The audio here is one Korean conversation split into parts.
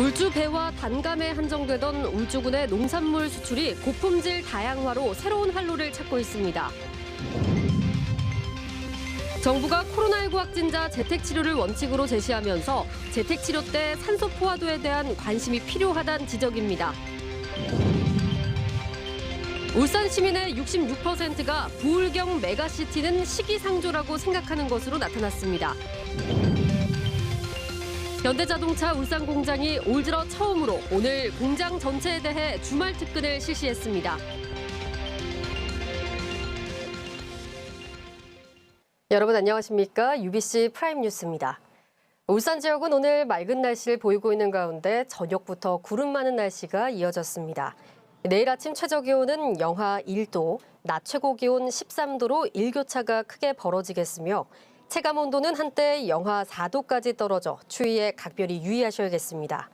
울주 배와 단감에 한정되던 울주군의 농산물 수출이 고품질 다양화로 새로운 활로를 찾고 있습니다. 정부가 코로나19 확진자 재택 치료를 원칙으로 제시하면서 재택 치료 때 산소 포화도에 대한 관심이 필요하다는 지적입니다. 울산 시민의 66%가 부울경 메가시티는 시기상조라고 생각하는 것으로 나타났습니다. 현대자동차 울산 공장이 올 들어 처음으로 오늘 공장 전체에 대해 주말 특근을 실시했습니다. 여러분 안녕하십니까? UBC 프라임 뉴스입니다. 울산 지역은 오늘 맑은 날씨를 보이고 있는 가운데 저녁부터 구름 많은 날씨가 이어졌습니다. 내일 아침 최저 기온은 영하 1도, 낮 최고 기온 13도로 일교차가 크게 벌어지겠으며 체감 온도는 한때 영하 4도까지 떨어져 추위에 각별히 유의하셔야겠습니다.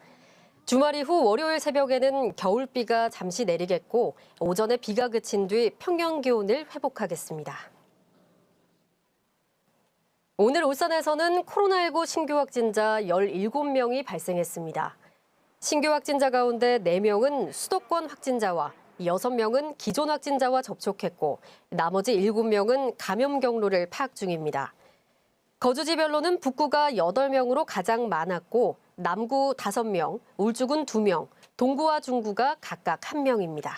주말 이후 월요일 새벽에는 겨울비가 잠시 내리겠고 오전에 비가 그친 뒤 평년 기온을 회복하겠습니다. 오늘 울산에서는 코로나19 신규 확진자 17명이 발생했습니다. 신규 확진자 가운데 4명은 수도권 확진자와 6명은 기존 확진자와 접촉했고 나머지 7명은 감염 경로를 파악 중입니다. 거주지별로는 북구가 8명으로 가장 많았고 남구 5명, 울주군 2명, 동구와 중구가 각각 1명입니다.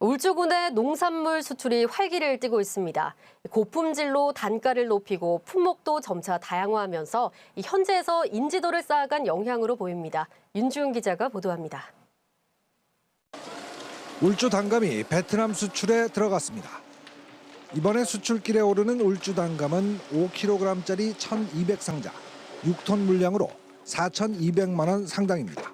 울주군의 농산물 수출이 활기를 띠고 있습니다. 고품질로 단가를 높이고 품목도 점차 다양화하면서 현지에서 인지도를 쌓아간 영향으로 보입니다. 윤주은 기자가 보도합니다. 울주 단감이 베트남 수출에 들어갔습니다. 이번에 수출길에 오르는 울주 단감은 5kg짜리 1,200상자, 6톤 물량으로 4,200만 원 상당입니다.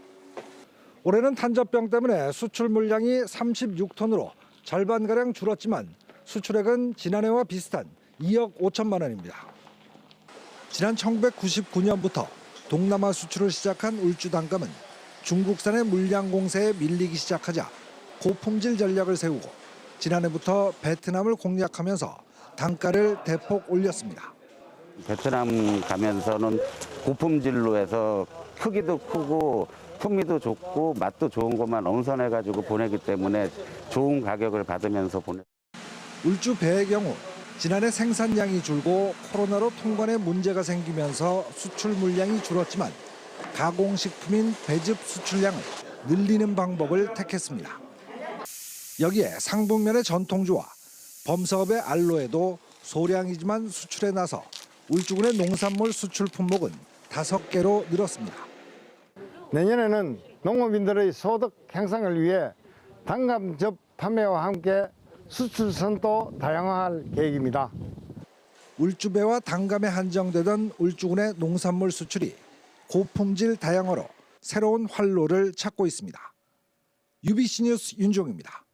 올해는 탄저병 때문에 수출 물량이 36톤으로 절반가량 줄었지만 수출액은 지난해와 비슷한 2억 5천만 원입니다. 지난 1999년부터 동남아 수출을 시작한 울주 단감은 중국산의 물량 공세에 밀리기 시작하자 고품질 전략을 세우고 지난해부터 베트남을 공략하면서 단가를 대폭 올렸습니다. 베트남 가면서는 고품질로 해서 크기도 크고 풍미도 좋고 맛도 좋은 것만 엄선해가지고 보내기 때문에 좋은 가격을 받으면서 보내. 울주 배의 경우 지난해 생산량이 줄고 코로나로 통관에 문제가 생기면서 수출 물량이 줄었지만 가공식품인 배즙 수출량을 늘리는 방법을 택했습니다. 여기에 상북면의 전통주와 범사업의 알로에도 소량이지만 수출에 나서 울주군의 농산물 수출 품목은 다섯 개로 늘었습니다. 내년에는 농업인들의 소득 향상을 위해 단감즙 판매와 함께 수출선도 다양화할 계획입니다. 울주배와 단감에 한정되던 울주군의 농산물 수출이 고품질 다양화로 새로운 활로를 찾고 있습니다. UBC 뉴스 윤종입니다.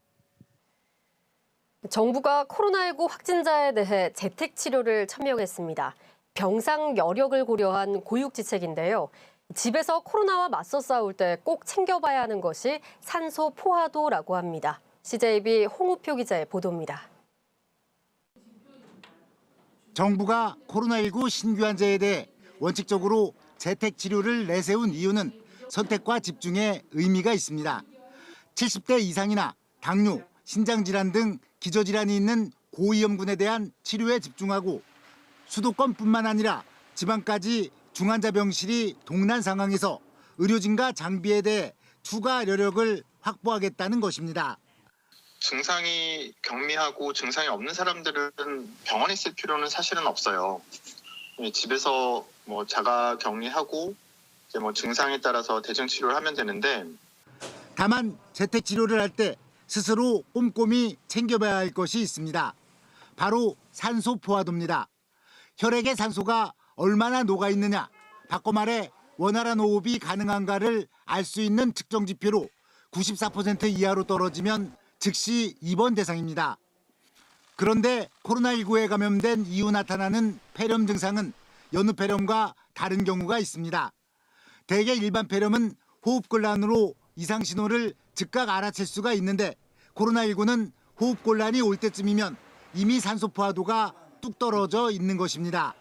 정부가 코로나19 확진자에 대해 재택 치료를 천명했습니다. 병상 여력을 고려한 고육지책인데요. 집에서 코로나와 맞서 싸울 때 꼭 챙겨봐야 하는 것이 산소 포화도라고 합니다. CJB 홍우표 기자의 보도입니다. 정부가 코로나19 신규 환자에 대해 원칙적으로 재택 치료를 내세운 이유는 선택과 집중에 의미가 있습니다. 70대 이상이나 당뇨, 신장질환 등 기저질환이 있는 고위험군에 대한 치료에 집중하고 수도권뿐만 아니라 지방까지 중환자 병실이 동난 상황에서 의료진과 장비에 대해 추가 여력을 확보하겠다는 것입니다. 증상이 경미하고 증상이 없는 사람들은 병원에 있을 필요는 사실은 없어요. 예, 집에서 뭐 자가 격리하고 이제 뭐 증상에 따라서 대증 치료를 하면 되는데 다만 재택 치료를 할때 스스로 꼼꼼히 챙겨봐야 할 것이 있습니다. 바로 산소 포화도입니다. 혈액의 산소가 얼마나 녹아 있느냐, 바꿔 말해 원활한 호흡이 가능한가를 알 수 있는 측정 지표로 94% 이하로 떨어지면 즉시 입원 대상입니다. 그런데 코로나19에 감염된 이후 나타나는 폐렴 증상은 여느 폐렴과 다른 경우가 있습니다. 대개 일반 폐렴은 호흡곤란으로 이상 신호를 즉각 알아챌 수가 있는데 코로나19는 호흡곤란이 올 때쯤이면 이미 산소 포화도가 뚝 떨어져 있는 것입니다.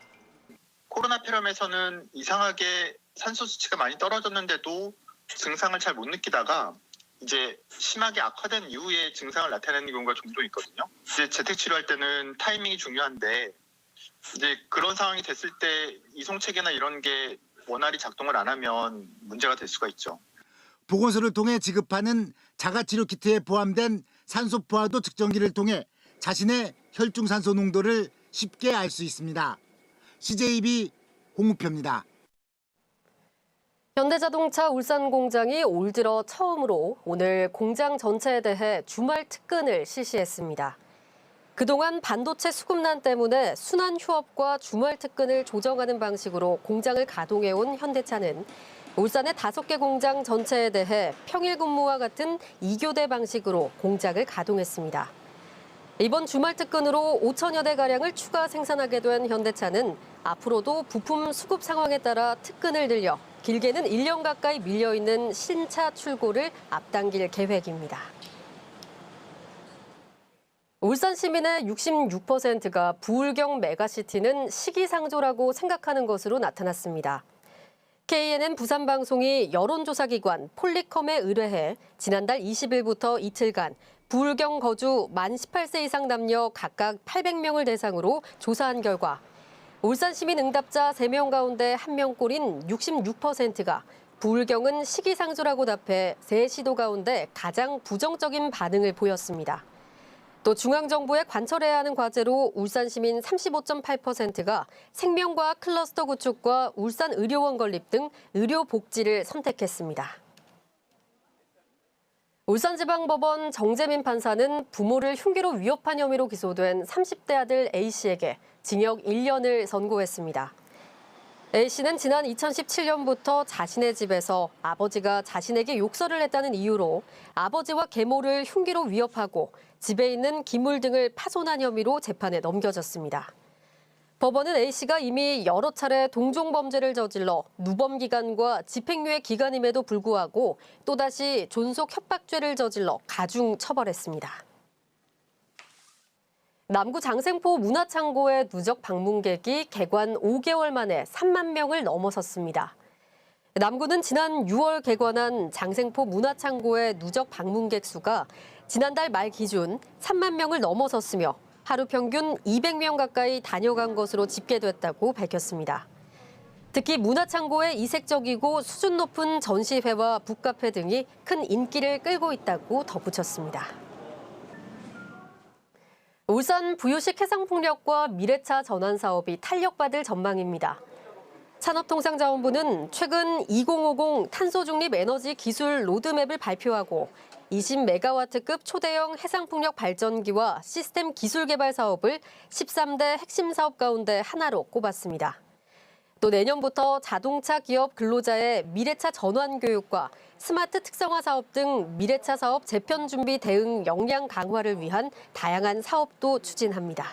코로나 폐렴에서는 이상하게 산소 수치가 많이 떨어졌는데도 증상을 잘 못 느끼다가 이제 심하게 악화된 이후에 증상을 나타내는 경우가 종종 있거든요. 이제 재택 치료할 때는 타이밍이 중요한데 이제 그런 상황이 됐을 때 이송 체계나 이런 게 원활히 작동을 안 하면 문제가 될 수가 있죠. 보건소를 통해 지급하는 자가치료 키트에 포함된 산소 포화도 측정기를 통해 자신의 혈중 산소 농도를 쉽게 알 수 있습니다. CJB 홍우표입니다. 현대자동차 울산 공장이 올 들어 처음으로 오늘 공장 전체에 대해 주말 특근을 실시했습니다. 그동안 반도체 수급난 때문에 순환 휴업과 주말 특근을 조정하는 방식으로 공장을 가동해온 현대차는 울산의 다섯 개 공장 전체에 대해 평일 근무와 같은 2교대 방식으로 공장을 가동했습니다. 이번 주말 특근으로 5천여 대 가량을 추가 생산하게 된 현대차는 앞으로도 부품 수급 상황에 따라 특근을 늘려 길게는 1년 가까이 밀려 있는 신차 출고를 앞당길 계획입니다. 울산 시민의 66%가 부울경 메가시티는 시기상조라고 생각하는 것으로 나타났습니다. KNN 부산방송이 여론조사기관 폴리컴에 의뢰해 지난달 20일부터 이틀간 부울경 거주 만 18세 이상 남녀 각각 800명을 대상으로 조사한 결과 울산 시민 응답자 3명 가운데 1명꼴인 66%가 부울경은 시기상조라고 답해 세 시도 가운데 가장 부정적인 반응을 보였습니다. 또 중앙정부에 관철해야 하는 과제로 울산 시민 35.8%가 생명과학 클러스터 구축과 울산 의료원 건립 등 의료 복지를 선택했습니다. 울산지방법원 정재민 판사는 부모를 흉기로 위협한 혐의로 기소된 30대 아들 A씨에게 징역 1년을 선고했습니다. A씨는 지난 2017년부터 자신의 집에서 아버지가 자신에게 욕설을 했다는 이유로 아버지와 계모를 흉기로 위협하고 집에 있는 기물 등을 파손한 혐의로 재판에 넘겨졌습니다. 법원은 A씨가 이미 여러 차례 동종 범죄를 저질러 누범 기간과 집행유예 기간임에도 불구하고 또다시 존속 협박죄를 저질러 가중 처벌했습니다. 남구 장생포 문화창고의 누적 방문객이 개관 5개월 만에 3만 명을 넘어섰습니다. 남구는 지난 6월 개관한 장생포 문화창고의 누적 방문객 수가 지난달 말 기준 3만 명을 넘어섰으며 하루 평균 200명 가까이 다녀간 것으로 집계됐다고 밝혔습니다. 특히 문화창고의 이색적이고 수준 높은 전시회와 북카페 등이 큰 인기를 끌고 있다고 덧붙였습니다. 울산 부유식 해상풍력과 미래차 전환 사업이 탄력받을 전망입니다. 산업통상자원부는 최근 2050 탄소중립 에너지 기술 로드맵을 발표하고 20메가와트급 초대형 해상풍력 발전기와 시스템 기술 개발 사업을 13대 핵심 사업 가운데 하나로 꼽았습니다. 또 내년부터 자동차 기업 근로자의 미래차 전환 교육과 스마트 특성화 사업 등 미래차 사업 재편 준비 대응 역량 강화를 위한 다양한 사업도 추진합니다.